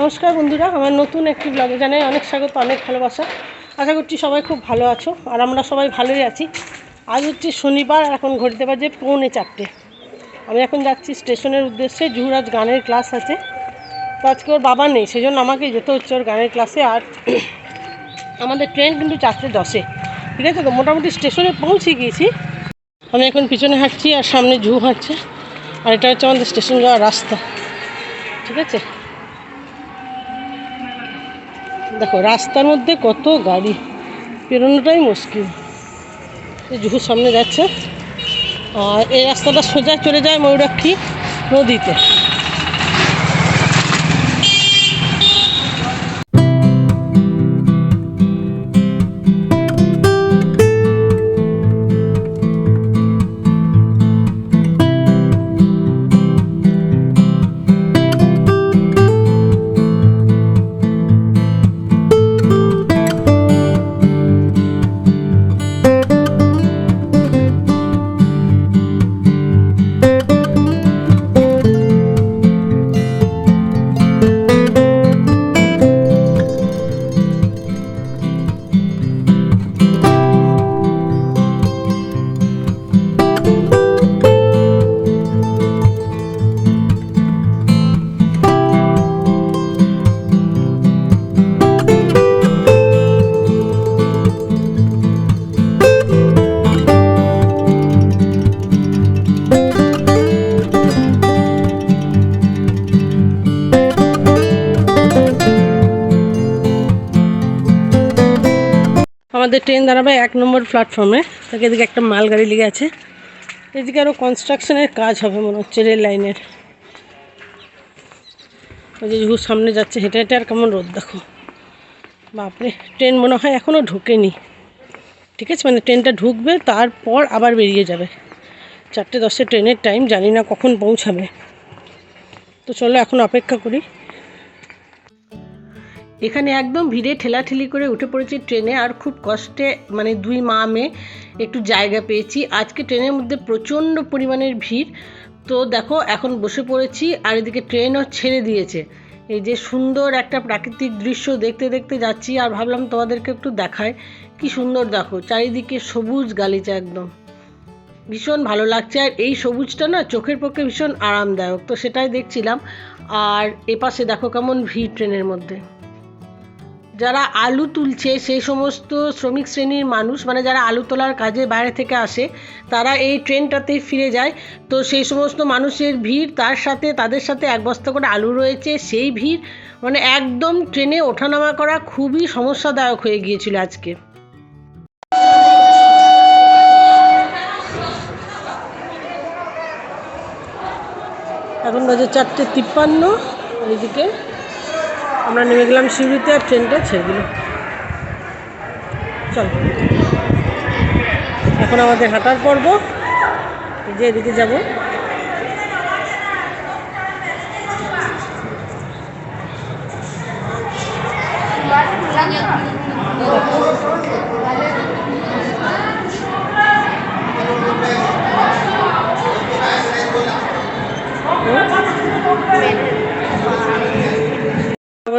নমস্কার বন্ধুরা, আমার নতুন একটি ব্লগে জানাই অনেক স্বাগত, অনেক ভালোবাসা। আশা করছি সবাই খুব ভালো আছো, আর আমরা সবাই ভালোই আছি। আজ হচ্ছে শনিবার, এখন ঘড়িতে বাজে পৌনে চারটে। আমি এখন যাচ্ছি স্টেশনের উদ্দেশ্যে, যুবরাজ গানের ক্লাস আছে। তো আজকে ওর বাবা নেই, সেই জন্য আমাকে যেতে হচ্ছে ওর গানের ক্লাসে। আর আমাদের ট্রেন কিন্তু চারটে দশে, ঠিক আছে তো? মোটামুটি স্টেশনে পৌঁছে গিয়েছি। আমি এখন পিছনে হাঁটছি আর সামনে ঝু হাঁটছে। আর এটা হচ্ছে আমাদের স্টেশন যাওয়ার রাস্তা, ঠিক আছে? দেখো, রাস্তার মধ্যে কত গাড়ি। পেরোনোটাই মুশকিল। এই জুহুর সামনে যাচ্ছে। আর এই রাস্তাটা সোজা চলে যায় ময়ূরাক্ষী নদীতে। আমাদের ট্রেন দাঁড়াবে এক নম্বর প্ল্যাটফর্মে তাকে এদিকে একটা মালগাড়ি লেগে আছে। এদিকে আরও কনস্ট্রাকশনের কাজ হবে মনে হচ্ছে রেল লাইনের ওই যে জুহুর সামনে যাচ্ছে, হেঁটে হেঁটে আর কেমন রোদ, দেখো। বাপরে, ট্রেন মনে হয় এখনও ঢোকেনি। ঠিক আছে মানে ট্রেনটা ঢুকবে, তারপর আবার বেরিয়ে যাবে। চারটে দশে ট্রেনের টাইম জানি না কখন পৌঁছাবে। তো চলো এখন অপেক্ষা করি। এখানে একদম ভিড়ে ঠেলাঠেলি করে উঠে পড়েছি ট্রেনে, আর খুব কষ্টে মানে দুই মা মেয়ে একটু জায়গা পেয়েছি। আজকে ট্রেনের মধ্যে প্রচণ্ড পরিমাণের ভিড়। তো দেখো, এখন বসে পড়েছি, আর এদিকে ট্রেনও ছেড়ে দিয়েছে। এই যে সুন্দর একটা প্রাকৃতিক দৃশ্য দেখতে দেখতে যাচ্ছি, আর ভাবলাম তোমাদেরকে একটু দেখায় কি সুন্দর দেখো, চারিদিকে সবুজ গালিচা একদম। ভীষণ ভালো লাগছে, আর এই সবুজটা না চোখের পক্ষে ভীষণ আরামদায়ক, তো সেটাই দেখছিলাম। আর এপাশে দেখো কেমন ভিড় ট্রেনের মধ্যে। যারা আলু তুলছে সেই সমস্ত শ্রমিক শ্রেণির মানুষ মানে যারা আলু তোলার কাজে বাইরে থেকে আসে, তারা এই ট্রেনটাতেই ফিরে যায়। তো সেই সমস্ত মানুষের ভিড়, তার সাথে, তাদের সাথে এক বস্তা করে আলু রয়েছে, সেই ভিড় মানে একদম ট্রেনে ওঠানামা করা খুবই সমস্যাদায়ক হয়ে গিয়েছিল আজকে। এখন বাজে চারটে তিপ্পান্ন, এদিকে। আমরা নেমে গেলাম সিউড়িতে আর ট্রেনটা ছেড়ে দিল। চল। এখন আমাদের হাঁটার পর্ব। যে এদিকে যাব।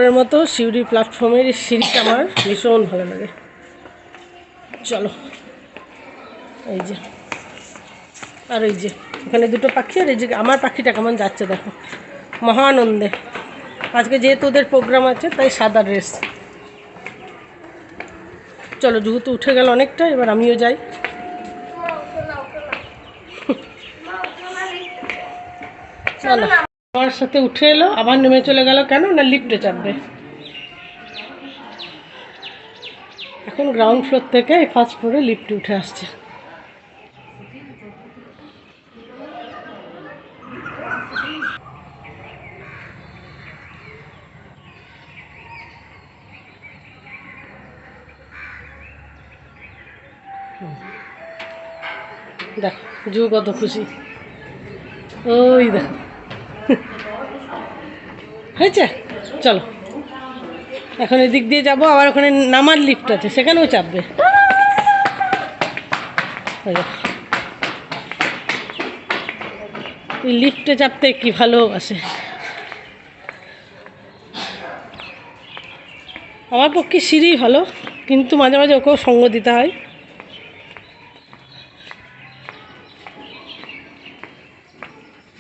আগরের মতো সিউড়ি প্ল্যাটফর্মের এই সিঁড়িটা আমার ভীষণ ভালো লাগে। চলো। এই যে। আর এই যে এখানে দুটো পাখি আর এই যে আমার পাখিটা কেমন যাচ্ছে দেখো। মহানন্দে। আজকে যেহেতু ওদের প্রোগ্রাম আছে তাই সাদা ড্রেস চলো যেহেতু উঠে গেল অনেকটা এবার আমিও যাই। চলো। আমার সাথে উঠে এলো, আবার নেমে চলে গেল। কেন? না লিফটে চাপবে? এখন গ্রাউন্ড ফ্লোর থেকে এই ফার্স্ট ফ্লোরে লিফটে উঠে আসছে। দেখো জু কত খুশি। ওই দেখো। হয়েছে? চলো। এখন এদিক দিয়ে যাব, আবার ওখানে নামার লিফট আছে, সেখানেও চাপবে। লিফটে চাপতে কি ভালোবাসে আমার পক্ষে সিঁড়ি ভালো, কিন্তু মাঝে মাঝে ওকেও সঙ্গ দিতে হয়।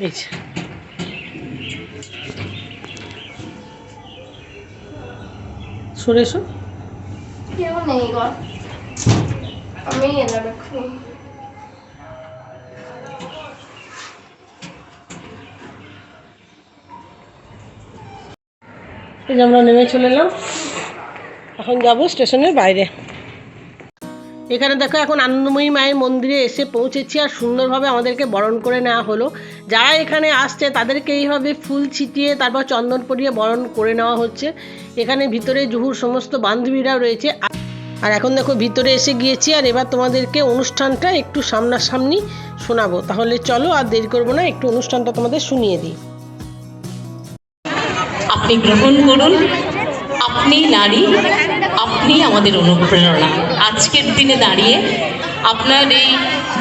এই সরে এসো। কেউ নেই গো। আমি এলাম এক্ষুনি এই যে আমরা নেমে চলে এলাম। এখন যাব স্টেশনের বাইরে। এখানে দেখো এখন আনন্দময়ী মায়ের মন্দিরে এসে পৌঁছেছি আর সুন্দরভাবে আমাদেরকে বরণ করে নেওয়া হলো। যারা এখানে আসছে তাদেরকে এইভাবে ফুল ছিটিয়ে, তারপর চন্দন পরিয়ে বরণ করে নেওয়া হচ্ছে। এখানে ভিতরে জুহুর সমস্ত বান্ধবীরাও রয়েছে। আর এখন দেখো ভিতরে এসে গিয়েছি আর এবার তোমাদেরকে অনুষ্ঠানটা একটু সামনাসামনি শোনাবো। তাহলে চলো আর দেরি করব না, একটু অনুষ্ঠানটা তোমাদের শুনিয়ে দিই। আপনি গ্রহণ করুন। আপনি নারী। আপনি আমাদের অনুপ্রেরণা। আজকের দিনে দাঁড়িয়ে আপনার এই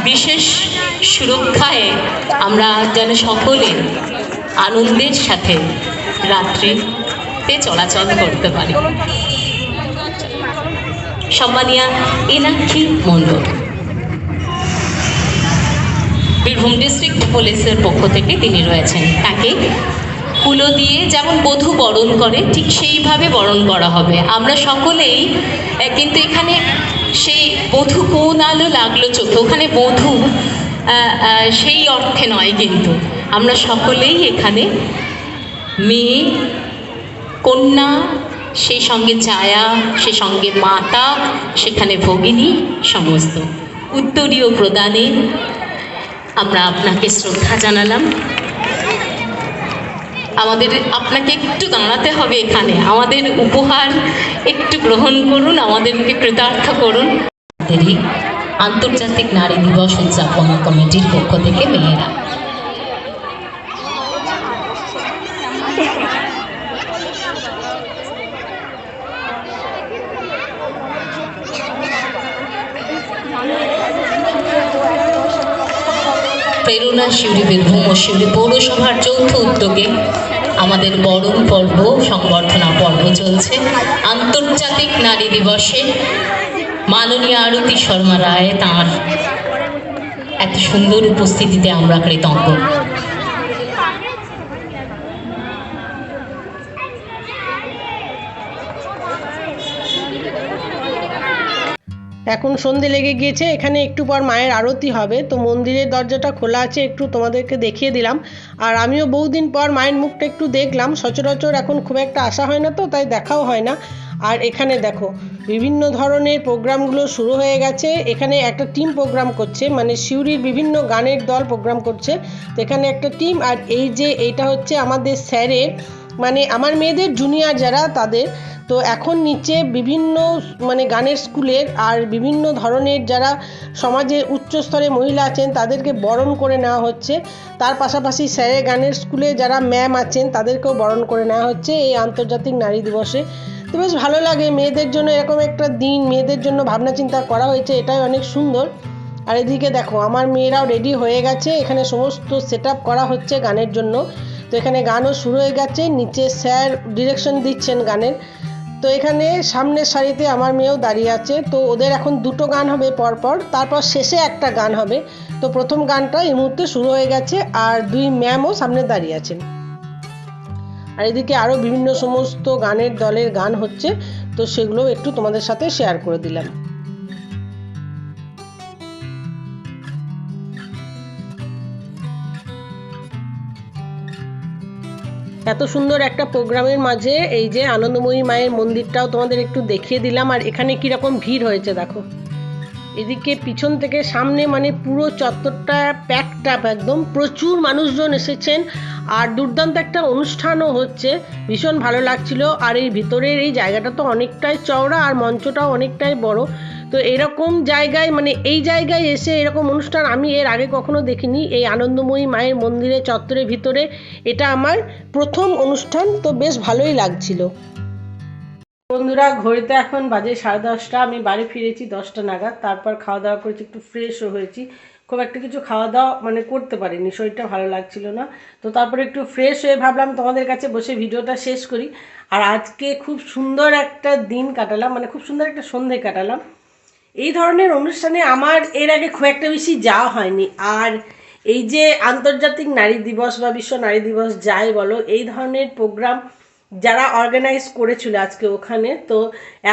বিশেষ সুরক্ষায় আমরা যেন সকলে আনন্দের সাথে রাত্রিতে চলাচল করতে পারি। সম্মানিয়া এনাক্ষী মণ্ডল, বীরভূম ডিস্ট্রিক্ট পুলিশের পক্ষ থেকে তিনি রয়েছেন। তাকে কুলো দিয়ে যেমন বধূ বরণ করে, ঠিক সেইভাবে বরণ করা হবে। আমরা সকলেই কিন্তু এখানে সেই বধূ কোন আলো লাগল চোখে? ওখানে বধূ সেই অর্থে নয় কিন্তু। আমরা সকলেই এখানে মেয়ে, কন্যা, সেই সঙ্গে ছায়া, সেই সঙ্গে মাতা, সেখানে ভগিনী সমস্ত। উত্তরীয় প্রদানে আমরা আপনাকে শ্রদ্ধা জানালাম। আমাদের, আপনাকে একটু দাঁড়াতে হবে এখানে। আমাদের উপহার একটু গ্রহণ করুন, আমাদেরকে কৃতার্থ করুন। আন্তর্জাতিক নারী দিবস উদযাপন কমিটির পক্ষ থেকে মেয়েরা। প্রেরণা শিউরি বীরভূম ও শিউরি পৌরসভার যৌথ উদ্যোগে আমাদের বরণ পর্ব, সংবর্ধনা পর্ব চলছে। আন্তর্জাতিক নারী দিবসে মাননীয় আরতি শর্মা রায় তাঁর এত সুন্দর উপস্থিতিতে আমরা কৃতজ্ঞ। এখন সন্ধে লেগে গিয়েছে, এখানে একটু পর মায়ের আরতি হবে। তো মন্দিরের দরজাটা খোলা আছে, একটু তোমাদেরকে দেখিয়ে দিলাম। আর আমিও বহুদিন পর মায়ের মুখটা একটু দেখলাম, সচরাচর এখন খুব একটা আসা হয় না তো, তাই দেখাও হয় না। আর এখানে দেখো, বিভিন্ন ধরনের প্রোগ্রামগুলো শুরু হয়ে গেছে। এখানে একটা টিম প্রোগ্রাম করছে মানে সিউড়ির বিভিন্ন গানের দল প্রোগ্রাম করছে। তো এখানে একটা টিম আর এই যে এইটা হচ্ছে আমাদের স্যারের মানে আমার মেয়েদের জুনিয়র যারা, তাদের, তো এখন নিচে বিভিন্ন মানে গানের স্কুলের আর বিভিন্ন ধরনের যারা সমাজে উচ্চ স্তরে মহিলা আছেন, তাদেরকে বরণ করে নেওয়া হচ্ছে। তার পাশাপাশি স্যারের গানের স্কুলে যারা ম্যাম আছেন, তাদেরকেও বরণ করে নেওয়া হচ্ছে এই আন্তর্জাতিক নারী দিবসে। তো বেশ ভালো লাগে, মেয়েদের জন্য এরকম একটা দিন, মেয়েদের জন্য ভাবনা চিন্তা করা হয়েছে, এটাই অনেক সুন্দর। আর এদিকে দেখো, আমার মেয়েরাও রেডি হয়ে গেছে, এখানে সমস্ত সেট করা হচ্ছে গানের জন্য। তো এখানে গানও শুরু হয়ে গেছে, নিচে স্যার ডিরেকশন দিচ্ছেন গানের। তো এখানে সামনের সারিতে আমার মেয়েও দাঁড়িয়ে আছে, তো ওদের এখন দুটো গান হবে পরপর, তারপর শেষে একটা গান হবে। তো প্রথম গানটা এই মুহূর্তে শুরু হয়ে গেছে আর দুই ম্যামও সামনে দাঁড়িয়ে আছেন। আর এদিকে আরও বিভিন্ন সমস্ত গানের দলের গান হচ্ছে, তো সেগুলো একটু তোমাদের সাথে শেয়ার করে দিলাম। এত সুন্দর একটা প্রোগ্রামের মাঝে এই যে আনন্দময়ী মায়ের মন্দিরটাও তোমাদের একটু দেখিয়ে দিলাম, আর এখানে কীরকম ভিড় হয়েছে দেখো। এদিকে পিছন থেকে সামনে মানে পুরো চত্বরটা প্যাকড আপ একদম, প্রচুর মানুষজন এসেছেন, আর দুর্দান্ত একটা অনুষ্ঠানও হচ্ছে, ভীষণ ভালো লাগছিল, আর এই ভিতরের এই জায়গাটা তো অনেকটাই চওড়া, আর মঞ্চটাও অনেকটাই বড়। তো এরকম জায়গায় মানে এই জায়গায় এসে এরকম অনুষ্ঠান আমি এর আগে কখনো দেখিনি। এই আনন্দময়ী মায়ের মন্দিরে, চত্বরের ভিতরে এটা আমার প্রথম অনুষ্ঠান, তো বেশ ভালোই লাগছিল। বন্ধুরা, ঘড়িতে এখন বাজে সাড়ে দশটা, আমি বাড়ি ফিরেছি দশটা নাগাদ, তারপর খাওয়া দাওয়া করেছি, একটু ফ্রেশও হয়েছি। খুব একটা কিছু খাওয়া দাওয়া মানে করতে পারিনি, শরীরটা ভালো লাগছিল না। তো তারপরে একটু ফ্রেশ হয়ে ভাবলাম তোমাদের কাছে বসে ভিডিওটা শেষ করি। আর আজকে খুব সুন্দর একটা দিন কাটালাম মানে খুব সুন্দর একটা সন্ধে কাটালাম। এই ধরনের অনুষ্ঠানে আমার এর আগে খুব একটা বেশি যাওয়া হয়নি। আর এই যে আন্তর্জাতিক নারী দিবস বা বিশ্ব নারী দিবস যাই বলো, এই ধরনের প্রোগ্রাম যারা অর্গানাইজ করেছিল আজকে ওখানে, তো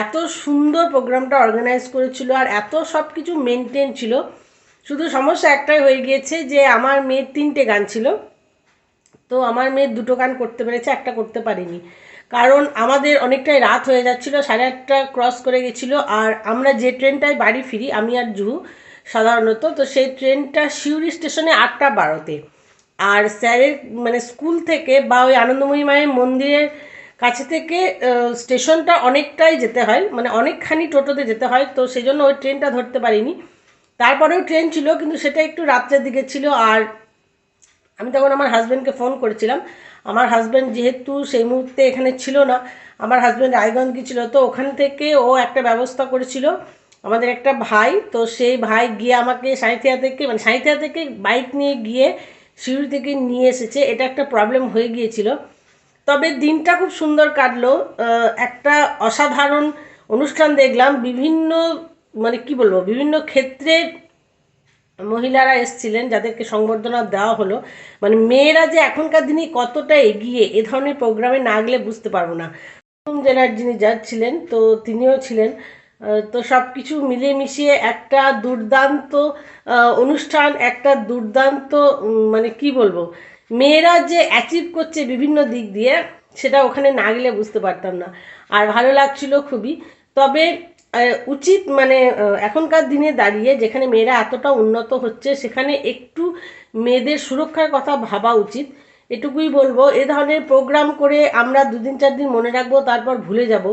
এত সুন্দর প্রোগ্রামটা অর্গানাইজ করেছিল আর এত সব কিছু মেনটেন ছিল। শুধু সমস্যা একটাই হয়ে গিয়েছে যে আমার মেয়ের তিনটে গান ছিল, তো আমার মেয়ে দুটো গান করতে পেরেছে, একটা করতে পারিনি। কারণ আমাদের অনেকটাই রাত হয়ে যাচ্ছিল, সাড়ে আটটা ক্রস করে গেছিল, আর আমরা যে ট্রেনটায় বাড়ি ফিরি, আমি আর জুহু সাধারণত, তো সেই ট্রেনটা সিউড়ি স্টেশনে আটটা বারোতে। আর স্যারের মানে স্কুল থেকে বা ওই আনন্দময়ী মায়ের মন্দিরের কাছে থেকে স্টেশনটা অনেকটাই যেতে হয় মানে অনেকখানি টোটোতে যেতে হয়, তো সেই জন্য ওই ট্রেনটা ধরতে পারিনি। তারপরেও ট্রেন ছিল, কিন্তু সেটা একটু রাত্রের দিকে ছিল, আর আমি তখন আমার হাজব্যান্ডকে ফোন করেছিলাম। আমার হাজব্যান্ড যেহেতু সেই মুহূর্তে এখানে ছিল না, আমার হাজব্যান্ড রায়গঞ্জ গিয়েছিল তো ওখান থেকে ও একটা ব্যবস্থা করেছিল। আমাদের একটা ভাই, তো সেই ভাই গিয়ে আমাকে সাঁইথিয়া থেকে মানে সাঁইথিয়া থেকে বাইক নিয়ে গিয়ে সিউড়ি থেকে নিয়ে এসেছে। এটা একটা প্রবলেম হয়ে গিয়েছিল। তবে দিনটা খুব সুন্দর কাটলো। একটা অসাধারণ অনুষ্ঠান দেখলাম। বিভিন্ন মানে কি বলব, বিভিন্ন ক্ষেত্রের মহিলারা এসছিলেন যাদেরকে সংবর্ধনা দেওয়া হলো। মানে মেয়েরা যে এখনকার দিনে কতটা এগিয়ে এ ধরনের প্রোগ্রামে না গেলে বুঝতে পারব না। প্রথম জেলার যিনি জাজ ছিলেন, তো তিনিও ছিলেন। তো সব কিছু মিলিয়ে মিশিয়ে একটা দুর্দান্ত অনুষ্ঠান, একটা দুর্দান্ত মানে কি বলব? মেয়েরা যে অ্যাচিভ করছে বিভিন্ন দিক দিয়ে, সেটা ওখানে না গেলে বুঝতে পারতাম না। আর ভালো লাগছিল খুবই। তবে উচিত মানে এখনকার দিনে দাঁড়িয়ে যেখানে মেয়েরা এতটা উন্নত হচ্ছে, সেখানে একটু মেয়েদের সুরক্ষার কথা ভাবা উচিত। এটুকুই বলব, এ ধরনের প্রোগ্রাম করে আমরা দুদিন চার দিন মনে রাখব, তারপর ভুলে যাব।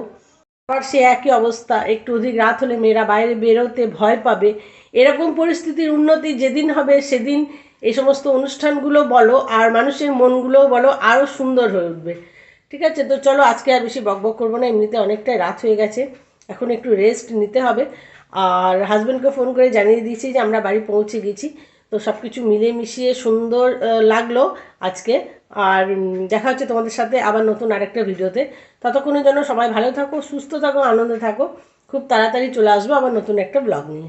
আবার সে একই অবস্থা, একটু অধিক রাত হলে মেয়েরা বাইরে বেরোতে ভয় পাবে। এরকম পরিস্থিতির উন্নতি যেদিন হবে সেদিন এই সমস্ত অনুষ্ঠানগুলো বলো, আর মানুষের মনগুলোও বলো আরও সুন্দর হয়ে উঠবে। ঠিক আছে? তো চলো, আজকে আর বেশি বকবক করব না, এমনিতে অনেকটাই রাত হয়ে গেছে। এখন একটু রেস্ট নিতে হবে। আর হাজব্যান্ডকে ফোন করে জানিয়ে দিয়েছি যে আমরা বাড়ি পৌঁছে গেছি। তো সব কিছু মিলে মিশিয়ে সুন্দর লাগল আজকে। আর দেখা হচ্ছে তোমাদের সাথে আবার নতুন আরেকটা ভিডিওতে। ততক্ষণের জন্য সবাই ভালো থাকো, সুস্থ থাকো, আনন্দে থাকো। খুব তাড়াতাড়ি চলে আসব আবার নতুন একটা ব্লগ নিয়ে।